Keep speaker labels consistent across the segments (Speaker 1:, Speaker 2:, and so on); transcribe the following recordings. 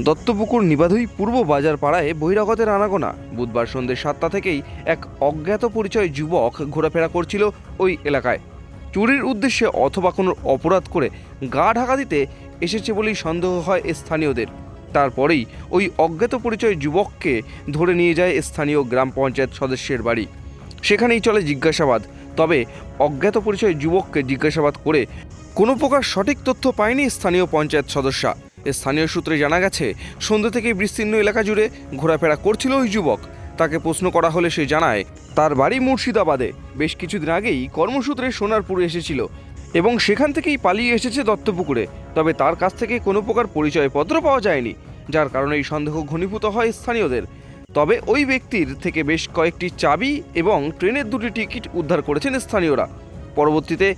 Speaker 1: দত্তপুকুর নিবাধুই পূর্ব বাজার পাড়ায় বহিরাগতের আনাগোনা। বুধবার সন্ধ্যে সাতটা থেকেই এক অজ্ঞাত পরিচয় যুবক ঘোরাফেরা করছিল ওই এলাকায়। চুরির উদ্দেশ্যে অথবা কোনো অপরাধ করে গা ঢাকা দিতে এসেছে বলেই সন্দেহ হয় স্থানীয়দের। তারপরেই ওই অজ্ঞাত পরিচয় যুবককে ধরে নিয়ে যায় স্থানীয় গ্রাম পঞ্চায়েত সদস্যের বাড়ি। সেখানেই চলে জিজ্ঞাসাবাদ। তবে অজ্ঞাত পরিচয় যুবককে জিজ্ঞাসাবাদ করে কোনো প্রকার সঠিক তথ্য পায়নি স্থানীয় পঞ্চায়েত সদস্যা। স্থানীয় সূত্রে জানা গেছে, সন্ধ্যে থেকেই বিস্তীর্ণ এলাকা জুড়ে ঘোরাফেরা করছিল ওই যুবক। তাকে প্রশ্ন করা হলে সে জানায়, তার বাড়ি মুর্শিদাবাদে। বেশ কিছুদিন আগেই কর্মসূত্রে সোনারপুরে এসেছিল এবং সেখান থেকেই পালিয়ে এসেছে দত্তপুকুরে। তবে তার কাছ থেকে কোনো প্রকার পরিচয়পত্র পাওয়া যায়নি, যার কারণে এই সন্দেহ ঘনীভূত হয় স্থানীয়দের। তবে ওই ব্যক্তির থেকে বেশ কয়েকটি চাবি এবং ট্রেনের দুটি টিকিট উদ্ধার করেছেন স্থানীয়রা। পরবর্তীতে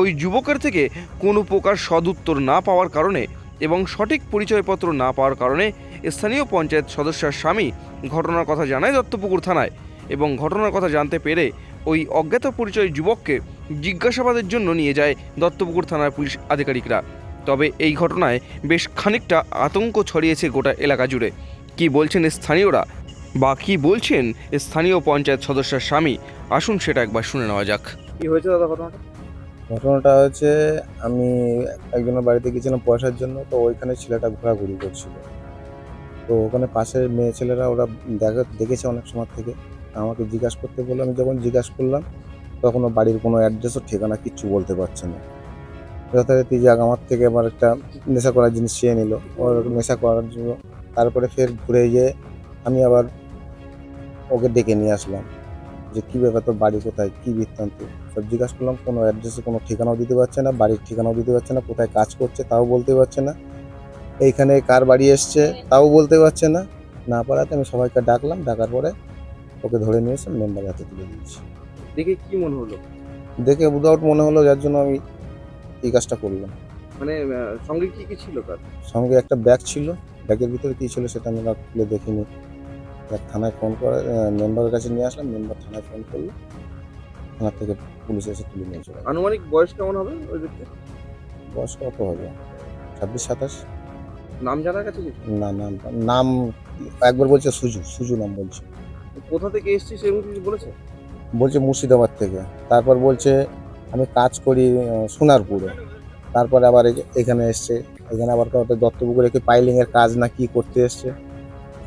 Speaker 1: ওই যুবকের থেকে কোনো প্রকার সদুত্তর না পাওয়ার কারণে এবং সঠিক পরিচয়পত্র না পাওয়ার কারণে স্থানীয় পঞ্চায়েত সদস্যার স্বামী ঘটনার কথা জানায় দত্তপুকুর থানায় এবং ঘটনার কথা জানতে পেরে ওই অজ্ঞাত পরিচয় যুবককে জিজ্ঞাসাবাদের জন্য নিয়ে যায় দত্তপুকুর থানার পুলিশ আধিকারিকরা। তবে এই ঘটনায় বেশ খানিকটা আতঙ্ক ছড়িয়েছে গোটা এলাকা জুড়ে। কি বলছেন স্থানীয়রা বা কি বলছেন স্থানীয় পঞ্চায়েত সদস্যের স্বামী? আসুন সেটা একবার শুনে নেওয়া যাক। কি হয়েছে দাদা ঘটনাটা?
Speaker 2: ঘটনাটা হচ্ছে আমি একজনের বাড়িতে গেছিলাম পয়সার জন্য, তো ওইখানে ছেলেটা ঘোরাঘুরি করছিল। তো ওখানে পাশের মেয়ে ছেলেরা ওরা দেখা, দেখেছে অনেক সময় থেকে। আমাকে জিজ্ঞাসা করতে বলল, আমি যখন জিজ্ঞাসা করলাম, তখন ও বাড়ির কোনো অ্যাড্রেস ও ঠিকানা কিচ্ছু বলতে পারছে না। যথারীতি যাক আমার থেকে আমার একটা নেশা করার জিনিস চেয়ে নিল। ওর নেশা করার জন্য তারপরে ফের ঘুরে গিয়ে আমি আবার ওকে ডেকে নিয়ে আসলাম। যে কী ব্যাপার তোর বাড়ি কোথায় কী বৃত্তান্ত? সব জিজ্ঞাসা করলাম কোনো অ্যাড্রেসে কোনো ঠিকানাও দিতে পারছে না বাড়ির ঠিকানাও দিতে পারছে না কোথায় কাজ করছে তাও বলতে পারছে না এইখানে কার বাড়ি এসছে তাও বলতে পারছে না। না পারাতে আমি সবাইকে ডাকলাম ডাকার পরে ওকে ধরে নিয়ে এসে মেম্বার হাতে তুলে দিয়েছি।
Speaker 1: দেখে কি মনে হলো?
Speaker 2: দেখে উইদাউট মনে হলো যার জন্য আমি এই কাজটা করলাম।
Speaker 1: মানে সঙ্গে কি কি ছিল তার?
Speaker 2: সঙ্গে একটা ব্যাগ ছিল ব্যাগের ভিতরে কী ছিল সেটা আমি খুলে দেখিনি। এক থানায় ফোন করে মেম্বারের কাছে নিয়ে আসলাম মেম্বার থানায় ফোন করল। থানা থেকে পুলিশ এসে তুলে নিয়ে চলে
Speaker 1: আনুমানিক বয়স কেমন হবে ওই ব্যক্তির
Speaker 2: বয়স কত হবে? ছাব্বিশ সাতাশ?
Speaker 1: নাম জানা গেছে কিছু?
Speaker 2: না নাম নাম একবার বলছে সুজু সুজু নাম বলছে।
Speaker 1: কোথা থেকে এসেছি সেরকম কিছু বলেছে?
Speaker 2: বলছে মুর্শিদাবাদ থেকে। তারপর বলছে আমি কাজ করি সোনারপুরে। তারপরে আবার এখানে এসছে। এখানে আবার কত দত্তপুকুরে কি পাইলিং এর কাজ না কি করতে এসছে?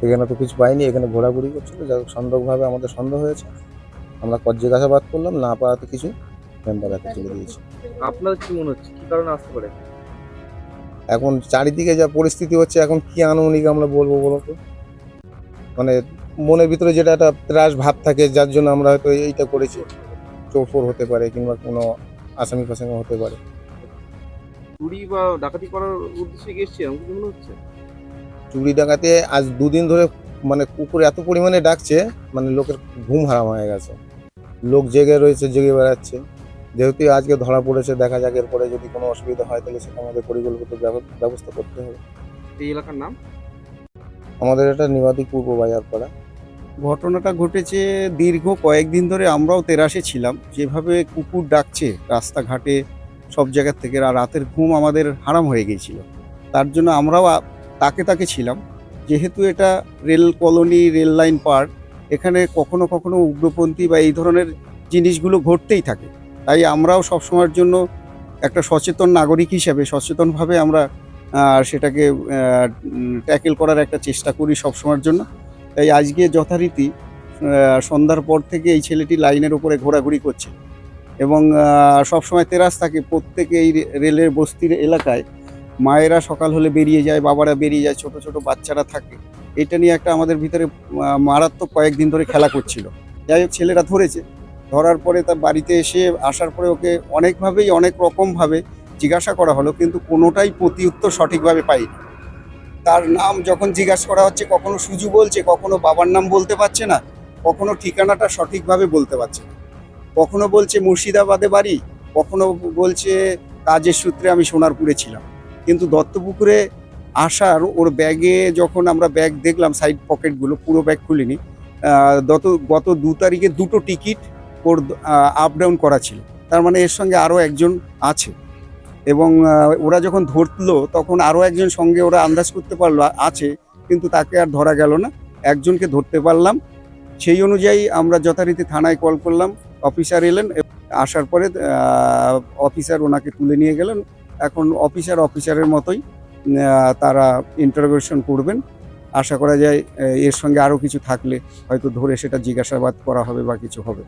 Speaker 2: এখানে তো কিছু পাইনি এখানে ঘোরাঘুরি করছিল যাই হোক সন্দেহভাবে আমাদের সন্দেহ হয়েছে। আমরা কর জিজ্ঞাসাবাদ করলাম না পাওয়াতে কিছু মেম্বার হাতে তুলে দিয়েছি।
Speaker 1: আপনার কি মনে হচ্ছে? কি কারণে আসতে পারে?
Speaker 2: এখন চারিদিকে যা পরিস্থিতি হচ্ছে এখন কি আনুমানিক আমরা বলব বলো তো? মানে মনের ভিতরে যেটা একটা ত্রাস ভাব থাকে যার জন্য আমরা হয়তো এইটা করেছি। চোর ফোর হতে পারে কিংবা কোনো আসামি ফাসামি হতে পারে।
Speaker 1: চুরি বা ডাকাতি করার উদ্দেশ্যে গিয়েছি এরকম মনে হচ্ছে?
Speaker 2: চুরি ডাকাতে আজ দুদিন ধরে মানে কুকুর এত পরিমাণে ডাকছে মানে লোকের ঘুম হারাম হয়ে গেছে। লোক জেগে রয়েছে জেগে বেড়াচ্ছে। যেহেতু আজকে ধরা পড়েছে দেখা যাক এরপরে যদি কোনো অসুবিধা হয় তাহলে সেটা আমাদের পরিকল্পিত ব্যবস্থা করতে হবে।
Speaker 1: এই এলাকার নাম?
Speaker 2: আমাদের এটা নিবাদী পূর্ব বাজার পাড়া।
Speaker 3: ঘটনাটা ঘটেছে দীর্ঘ কয়েকদিন ধরে আমরাও তেরাসে ছিলাম। যেভাবে কুকুর ডাকছে রাস্তাঘাটে সব জায়গার থেকে আর রাতের ঘুম আমাদের হারাম হয়ে গিয়েছিল। তার জন্য আমরাও তাকে তাকে ছিলাম। যেহেতু এটা rail colony, rail line park, এখানে কখনো কখনো উগ্রপন্থী বা এই ধরনের জিনিসগুলো ঘটতেই থাকে। তাই আমরাও সবসময়ের জন্য একটা সচেতন নাগরিক হিসাবে, সচেতনভাবে আমরা সেটাকে ট্যাকেল করার একটা চেষ্টা করি সবসময়ের জন্য। তাই আজকে যথারীতি সন্ধ্যার পর থেকে এই ছেলেটি লাইনের উপরে ঘোরাঘুরি করছে। এবং সবসময় তেরাস থাকে। প্রত্যেকে এই রেলের বস্তির এলাকায় মায়েরা সকাল হলে বেরিয়ে যায়, বাবারা বেরিয়ে যায়, ছোট ছোট বাচ্চারা থাকে। এটা নিয়ে একটা আমাদের ভিতরে মারাত্মক কয়েকদিন ধরে খেলা করছিল। যাই হোক, ছেলেরা ধরেছে। ধরার পরে তার বাড়িতে এসে আসার পরে ওকে অনেকভাবেই, অনেক রকমভাবে জিজ্ঞাসা করা হলো, কিন্তু কোনোটাই প্রতি উত্তর সঠিকভাবে পাইনি। তার নাম যখন জিজ্ঞাসা করা হচ্ছে, কখনো সুজু বলছে, কখনো বাবার নাম বলতে পারছে না, কখনো ঠিকানাটা সঠিকভাবে বলতে পারছে না। কখনো বলছে মুর্শিদাবাদে বাড়ি, কখনো বলছে কাজের সূত্রে আমি সোনারপুরে ছিলাম। কিন্তু দত্তপুকুরে আসার ওর ব্যাগে যখন আমরা ব্যাগ দেখলাম সাইড পকেটগুলো পুরো ব্যাগ খুলিনি গত গত দু তারিখে দুটো টিকিট ওর আপ ডাউন করা ছিল। তার মানে এর সঙ্গে আরও একজন আছে। এবং ওরা যখন ধরলো, তখন আরও একজন সঙ্গে ওরা আন্দাজ করতে পারল, আছে, কিন্তু তাকে আর ধরা গেল না। একজনকে ধরতে পারলাম। সেই অনুযায়ী আমরা যথারীতি থানায় কল করলাম। অফিসার এলেন, আসার পরে অফিসার ওনাকে তুলে নিয়ে গেলেন। এখন অফিসার অফিসারের মতোই তারা ইন্টারোগেশন করবেন। আশা করা যায় এর সঙ্গে আরও কিছু থাকলে হয়তো ধরে সেটা জিজ্ঞাসাবাদ করা হবে বা কিছু হবে।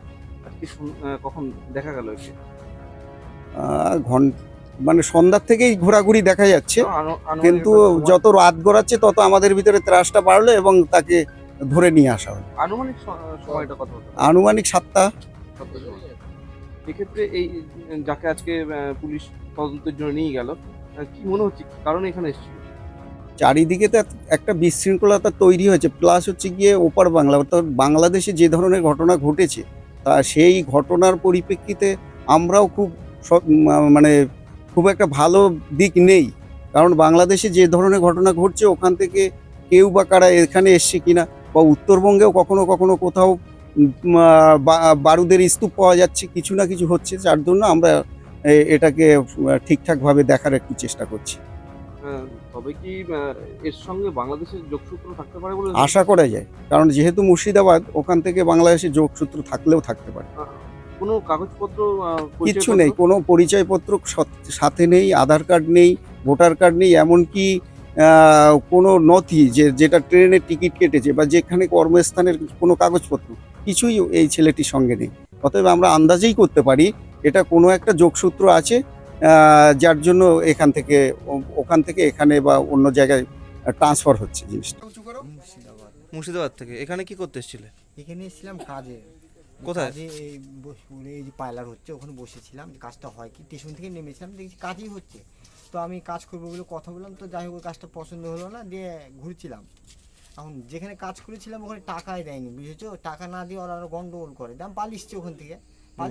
Speaker 1: কখন দেখা গেল
Speaker 3: ঘন মানে সন্ধ্যার থেকেই ঘোরাঘুরি দেখা যাচ্ছে। কিন্তু যত রাত গড়াচ্ছে তত আমাদের ভিতরে ত্রাসটা বাড়লো এবং তাকে ধরে নিয়ে আসা হলো।
Speaker 1: আনুমানিক সময়টা কত
Speaker 3: আনুমানিক সাতটা।
Speaker 1: এক্ষেত্রে এই, যাকে আজকে পুলিশ তদন্তের জন্য নিয়ে গেল কি মনে হচ্ছে? কারণ এখানে এসেছিল?
Speaker 3: চারিদিকে তো একটা বিশৃঙ্খলতা তৈরি হয়েছে। প্লাস হচ্ছে গিয়ে ওপার বাংলা, অর্থাৎ বাংলাদেশে যে ধরনের ঘটনা ঘটেছে, তা সেই ঘটনার পরিপ্রেক্ষিতে আমরাও খুব মানে খুব একটা ভালো দিক নেই। কারণ বাংলাদেশে যে ধরনের ঘটনা ঘটছে, ওখান থেকে কেউ বা কারা এখানে এসছে কিনা, বা উত্তরবঙ্গেও কখনো কখনো কোথাও বারুদের স্তূপ পাওয়া যাচ্ছে কিছু না কিছু হচ্ছে যার জন্য আমরা এটাকে ঠিকঠাকভাবে দেখার একটু চেষ্টা করছি।
Speaker 1: আহ, তবে কি এর সঙ্গে বাংলাদেশের যোগসূত্র থাকতে পারে বলে
Speaker 3: আশা করা যায় কারণ যেহেতু মুর্শিদাবাদ ওখান থেকে বাংলাদেশে যোগসূত্র থাকলেও থাকতে পারে।
Speaker 1: কোনো কাগজপত্র
Speaker 3: কিচ্ছু নেই কোনো পরিচয়পত্র সাথে নেই আধার কার্ড নেই ভোটার কার্ড নেই এমনকি কোনো নথি যে যেটা ট্রেনের টিকিট কেটেছে বা যেখানে কর্মস্থানের কোনো কাগজপত্র। কিছুই এই ছেলেটির সঙ্গে নেই। অতএব আমরা আন্দাজেই করতে পারি এটা কোনো একটা যোগসূত্র আছে যার জন্য এখান থেকে ও- ওখান থেকে এখানে বা অন্য জায়গায় ট্রান্সফার হচ্ছে জিনিসটা।
Speaker 4: মুর্শিদাবাদ।
Speaker 1: মুর্শিদাবাদ থেকে। এখানে কি করতে এসেছিলে?
Speaker 4: এখানে এসেছিলাম কাজে।
Speaker 1: কোথায়?
Speaker 4: এই বসপুরে এই যে পাইলার হচ্ছে ওখানে বসেছিলাম কাজটা হয় কি। স্টেশন থেকে নেমেছিলাম দেখছি কাজই হচ্ছে। তো আমি কাজ করব বলে কথা বললাম তো যাই হোক কাজটা পছন্দ হলো না দিয়ে ঘুরছিলাম। এখন যেখানে কাজ করেছিলাম ওখানে টাকাই দেয়নি বুঝেছ? টাকা না দিয়ে ওরা আরও গন্ডগোল করে। দাম পালিয়েছি ওখান থেকে।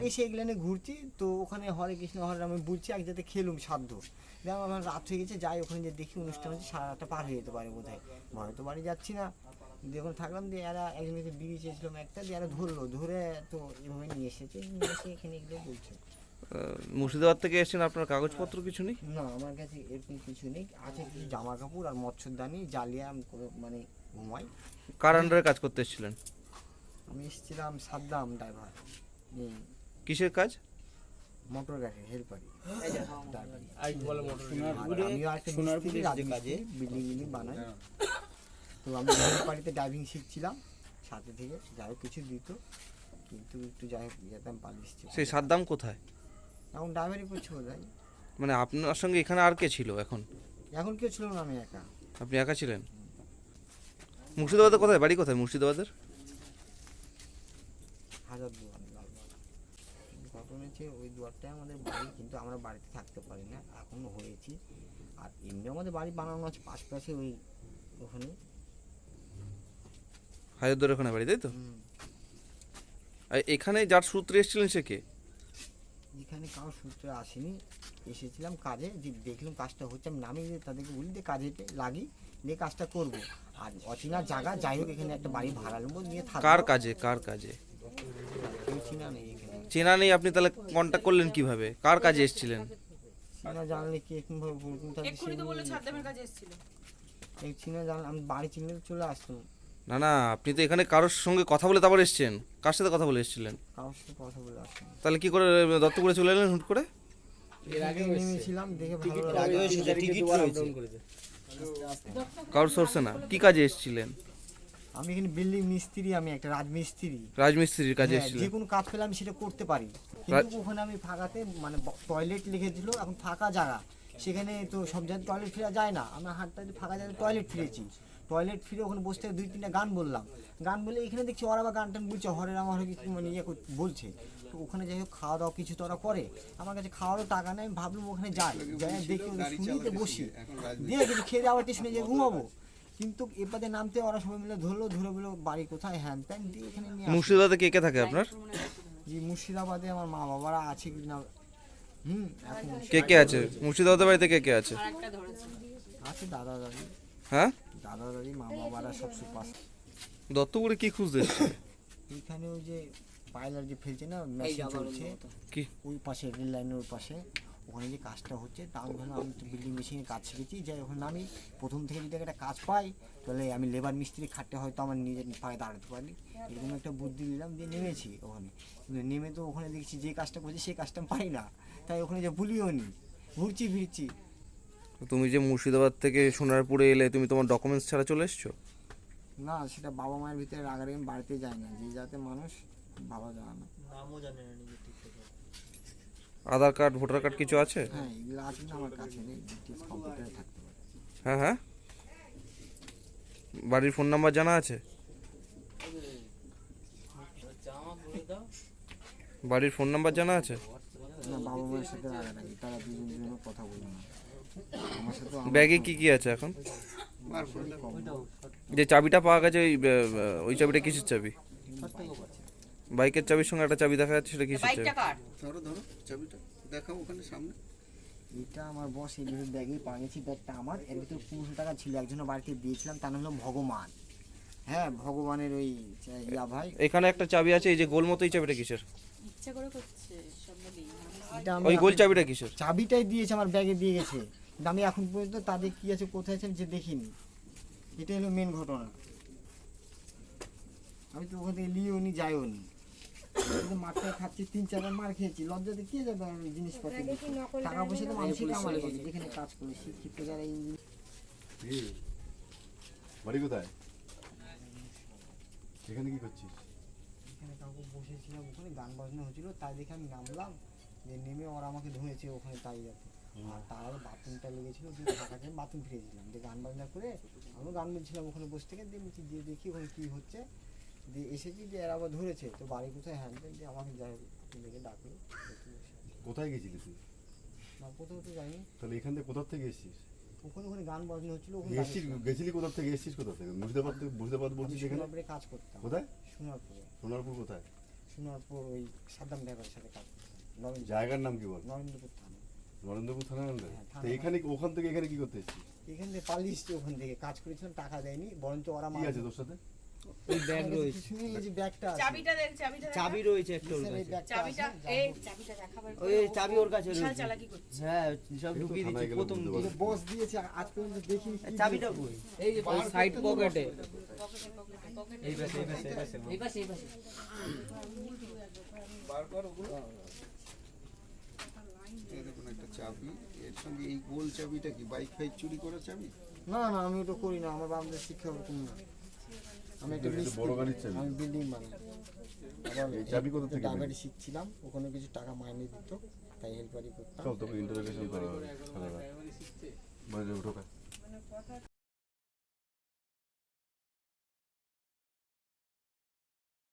Speaker 4: এসে এগুলো নিয়ে ঘুরছি তো ওখানে হরে কৃষ্ণ হরে আমি বুঝছি এক যাতে খেলুম সাধ্য দিয়ে আমার রাত হয়ে গেছে যাই ওখানে যে দেখি অনুষ্ঠান হচ্ছে সারা রাতটা পার হয়ে যেতে পারে বোধ হয় ভয় তো বাড়ি যাচ্ছি না। দিয়ে ওখানে থাকলাম দিয়ে এরা একজনকে বিড়ি চেয়েছিলাম একটা দিয়ে এরা ধরলো ধরে তো এভাবে নিয়ে এসেছে নিয়ে এসে এখানে এগুলো বলছে।
Speaker 1: মুর্শিদাবাদ থেকে এসেছেন আপনার কাগজপত্র কিছু নেই?
Speaker 4: না আমার কাছে এরকম কিছু নেই। আছে কিছু জামা কাপড় আর মৎস্যদানি জালিয়া মানে ঘুমাই
Speaker 1: কার আন্ডারে কাজ করতে এসেছিলেন?
Speaker 4: আমি এসেছিলাম সাদ্দাম ড্রাইভার
Speaker 1: কিসের কাজ?
Speaker 4: মোটর গাড়ির হেল্পারি আমিও একটা কাজে? বিল্ডিং বিল্ডিং বানাই। তো আমি হেল্পারিতে ড্রাইভিং শিখছিলাম সাথে থেকে যাই হোক কিছু দিত। কিন্তু একটু যাই হোক যেতাম পালিয়েছি
Speaker 1: সেই সাদ্দাম কোথায়?
Speaker 4: এখন ড্রাইভারই করছি বোধ হয়
Speaker 1: মানে আপনার সঙ্গে এখানে আর কে ছিল এখন?
Speaker 4: এখন কেউ ছিল না আমি একা।
Speaker 1: আপনি একা ছিলেন? মুর্শিদাবাদের কোথায়? বাড়ি কোথায় মুর্শিদাবাদের?
Speaker 4: হাজার দুয়ার ঘটনা হচ্ছে ওই দুয়ারটাই আমাদের বাড়ি কিন্তু আমরা বাড়িতে থাকতে পারি না এখনও হয়েছি। আর এমনি আমাদের বাড়ি বানানো আছে পাশপাশে ওই ওখানে।
Speaker 1: হাজারদুয়ার ওখানে বাড়ি তাই তো? এখানে যার সূত্রে এসেছিলেন সে কে?
Speaker 4: এখানে কারও সূত্রে আসেনি। এসেছিলাম কাজে যে দেখলাম কাজটা হচ্ছে আমি নামিয়ে তাদেরকে বলি যে কাজে লাগি দিয়ে কাজটা করব। আর অচেনা জায়গা যাই হোক এখানে একটা বাড়ি ভাড়া নেব নিয়ে থাকব।
Speaker 1: কার কাজে কার কাজে?
Speaker 4: কেউ চিনা নেই এখানে।
Speaker 1: চেনা নেই আপনি তাহলে কন্ট্যাক্ট করলেন কীভাবে? কার কাজে এসেছিলেন?
Speaker 4: চিনা জানলে কি এরকম ভাবে বলতাম তাহলে
Speaker 5: এক্ষুনি তো বললে
Speaker 4: সেগুলো-
Speaker 5: ছাদ্দামের কাছে এসেছিল।
Speaker 4: এই চিনা জানলে আমি বাড়ি চিনলে তো চলে আসতাম।
Speaker 1: না না আপনি তো এখানে কারোর সঙ্গে কথা বলে তারপর এসেছেন। কার সাথে কথা বলে এসেছিলেন?
Speaker 4: কারোর সাথে কথা বলে আসতাম।
Speaker 1: তাহলে কি করে দত্ত দত্তপুরে চলে এলেন হুট করে?
Speaker 4: এর আগে নেমেছিলাম দেখে ভালো লাগল।
Speaker 1: কারোর না। কি কাজে এসেছিলেন?
Speaker 4: আমি এখানে বিল্ডিং মিস্ত্রি আমি একটা রাজমিস্ত্রি।
Speaker 1: রাজমিস্ত্রির কাজে
Speaker 4: হ্যাঁ, যে কোনো কাজ পেলে আমি সেটা করতে পারি। কিন্তু ওখানে আমি ফাঁকাতে মানে টয়লেট লিখেছিল এখন ফাঁকা জায়গা। সেখানে তো সব জায়গায় টয়লেট ফিরা যায় না। আমরা হাঁটতে ফাঁকা জায়গায় টয়লেট ফিরেছি। টয়লেট ফিরে ওখানে বসে থেকে দুই তিনটা গান বললাম। গান বলে এখানে দেখছি ওরা আবার গান টান বলছে হরে রাম হরে কিছু মানে ইয়ে বলছে। তো ওখানে যাই হোক খাওয়া দাওয়া কিছু তো ওরা করে। আমার কাছে খাওয়ারও টাকা নেই আমি ভাবলাম ওখানে যাই। যাই দেখি শুনিতে বসি। দিয়ে কিছু খেয়ে দিয়ে আবার স্টেশনে গিয়ে ঘুমাবো। কিন্তু এপাতে নামতে ওরা সবাই মিলে ধরলো ধরে বলল বাড়ি কোথায়? হ্যান ত্যান দিয়ে এখানে নিয়ে
Speaker 1: মুর্শিদাবাদে কে কে থাকে আপনার?
Speaker 4: জি মুর্শিদাবাদে আমার মা বাবারা আছে কি না হুম এখন
Speaker 1: কে কে আছে? মুর্শিদাবাদের বাড়িতে কে কে আছে?
Speaker 4: আছে দাদা দাদি।
Speaker 1: হ্যাঁ?
Speaker 4: দাদা দাদি মা বাবারা সব সুপাস
Speaker 1: দত্তপুরে কি খুঁজতে
Speaker 4: এইখানে ওই যে পাইলার যে ফেলছে না মেশিন চলছে।
Speaker 1: কি?
Speaker 4: ওই পাশে রেল লাইনের ওই পাশে। ওখানে যে কাজটা হচ্ছে তা আমি ভাবলাম আমি তো বিল্ডিং মেশিনে কাজ শিখেছি। যাই ওখানে আমি প্রথম থেকে যদি একটা কাজ পাই তাহলে আমি লেবার মিস্ত্রি খাটতে হয়তো আমার নিজের পায়ে দাঁড়াতে পারি। এরকম একটা বুদ্ধি দিলাম দিয়ে নেমেছি ওখানে। কিন্তু নেমে তো ওখানে দেখছি যে কাজটা করছি সেই কাজটা পাই না। তাই ওখানে যে ভুলিও নি। ঘুরছি ফিরছি।
Speaker 1: তুমি যে মুর্শিদাবাদ থেকে সোনারপুরে এলে তুমি তোমার ডকুমেন্টস ছাড়া চলে এসছো?
Speaker 4: না সেটা বাবা মায়ের ভিতরে রাগারে আমি বাড়িতে যাই না। যে যাতে মানুষ ভাবা যায় না।
Speaker 1: আধার কার্ড ভোটার কার্ড কিছু আছে?
Speaker 4: হ্যাঁ এগুলো আছে না আমার কাছে নেই কম্পিউটারে থাকতে পারে।
Speaker 1: হ্যাঁ হ্যাঁ। বাড়ির ফোন নাম্বার জানা আছে? বাড়ির ফোন নাম্বার জানা আছে?
Speaker 4: না বাবা মায়ের সাথে রাগারাগি তারা দুজন কথা বলে না। আমার সাথে
Speaker 1: ব্যাগে কি কি আছে এখন? যে চাবিটা পাওয়া গেছে ওই ওই চাবিটা কিসের চাবি? বাইকের চাবির সঙ্গে একটা চাবি দেখা যাচ্ছে সেটা কিসের চাবি
Speaker 5: বাইকটা কার?
Speaker 3: ধরো ধরো চাবিটা দেখাও ওখানে সামনে।
Speaker 4: এটা আমার বস এই ভিতরে ব্যাগে পাঠিয়েছি ব্যাগটা আমার। এর ভিতরে পনেরোশো টাকা ছিল একজনের বাড়িতে দিয়েছিলাম তার নাম হলো ভগবান। হ্যাঁ ভগবানের ওই ইয়া ভাই।
Speaker 1: এখানে একটা চাবি আছে এই যে গোল মতো এই চাবিটা কিসের?
Speaker 5: ইচ্ছা করে করছে
Speaker 1: ওই গোল চাবিটা কিসের?
Speaker 4: চাবিটাই দিয়েছে আমার ব্যাগে দিয়ে গেছে। কিন্তু আমি এখন পর্যন্ত তাদের কি আছে কোথায় আছে যে দেখিনি। এটা হলো মেন ঘটনা। আমি তো ওখান থেকে নিয়েও নি যাইও নি মাঠটা খাচ্ছি তিন চারবার মার খেয়েছি। লজ্জাতে কে যাবে আমি জিনিসপত্র টাকা পয়সা তো মানুষই করে যেখানে কাজ করে শিক্ষিত যারা
Speaker 6: বাড়ি কোথায়? এখানে কি করছিস?
Speaker 4: এখানে কাউকে বসেছিলাম ওখানে গান বাজনা হচ্ছিল তাই দেখে আমি নামলাম। যে নেমে ওরা আমাকে ধরেছে ওখানে তাই যাতে। আর তার বাথরুমটা লেগেছিল দিয়ে টাকাকে বাথরুম ফিরেছিলাম দিয়ে গান বাজনা করে আমিও গান বলছিলাম ওখানে বসে থেকে দিয়ে দেখি ওখানে কী হচ্ছে। দিয়ে এসেছি যে এরা আবার ধরেছে। তো বাড়ি কোথায় দিয়ে আমাকে যাই দেখে ডাকলো।
Speaker 6: কোথায় গেছিলি তুই?
Speaker 4: না কোথাও তো যাইনি।
Speaker 6: তাহলে এখান থেকে কোথা থেকে এসেছিস?
Speaker 4: ওখানে ওখানে গান বাজনা হচ্ছিল ওখানে
Speaker 6: এসেছিস? গেছিলি কোথা থেকে? এসেছিস কোথা থেকে? মুর্শিদাবাদ থেকে মুর্শিদাবাদ বলছিস
Speaker 4: সোনারপুরে কাজ করতাম।
Speaker 6: কোথায়?
Speaker 4: সোনারপুরে
Speaker 6: সোনারপুর কোথায়?
Speaker 4: সোনারপুর ওই সাদ্দাম ড্রাইভারের সাথে কাজ করতাম।
Speaker 6: জায়গার নাম কি বল?
Speaker 4: নরেন্দ্রপুর থানা।
Speaker 6: নরেন্দ্রপুর
Speaker 4: হ্যাঁ,
Speaker 6: তো এখানে ওখান থেকে এখানে কি করতে এসেছিস?
Speaker 4: এখান থেকে পালিয়ে এসছি ওখান থেকে। কাজ করেছিলাম টাকা দেয়নি বরঞ্চ ওরা
Speaker 6: কি আছে তোর সাথে?
Speaker 4: ওই ব্যাগ রয়েছে। কিছু নেই, এই যে ব্যাগটা আছে।
Speaker 5: চাবিটা দেখ চাবিটা
Speaker 7: চাবি রয়েছে একটা ওর কাছে।
Speaker 5: চাবিটা এই চাবিটা দেখাবার
Speaker 7: ওই চাবি ওর কাছে রয়েছে।
Speaker 5: চালাকি করছে।
Speaker 7: হ্যাঁ সব ঢুকিয়ে দিচ্ছে প্রথম দিকে।
Speaker 4: বস দিয়েছে আজ পর্যন্ত দেখিনি
Speaker 7: চাবিটা কই? এই যে সাইড পকেটে
Speaker 5: পকেটে পকেটে পকেটে
Speaker 7: এই পাশে এই পাশে এই পাশে এই পাশে। এই পাশে
Speaker 3: এই দেখুন একটা চাবি। এর সঙ্গে এই গোল চাবিটা কি? বাইক ফাইক চুরি করা চাবি?
Speaker 4: না না আমি ওটা করি না। আমার বাবাদের শিক্ষা ওরকম না। আমি একটা
Speaker 6: বড় গাড়ির চাবি।
Speaker 4: আমি বিল্ডিং বানাই।
Speaker 6: এই চাবি কোথা থেকে
Speaker 4: ড্রাইভারি শিখছিলাম ওখানে কিছু টাকা মাইনে দিত তাই হেল্পারি করতাম।
Speaker 6: চল তোকে ইন্টারোগেশন করা হবে মানে ঢোকা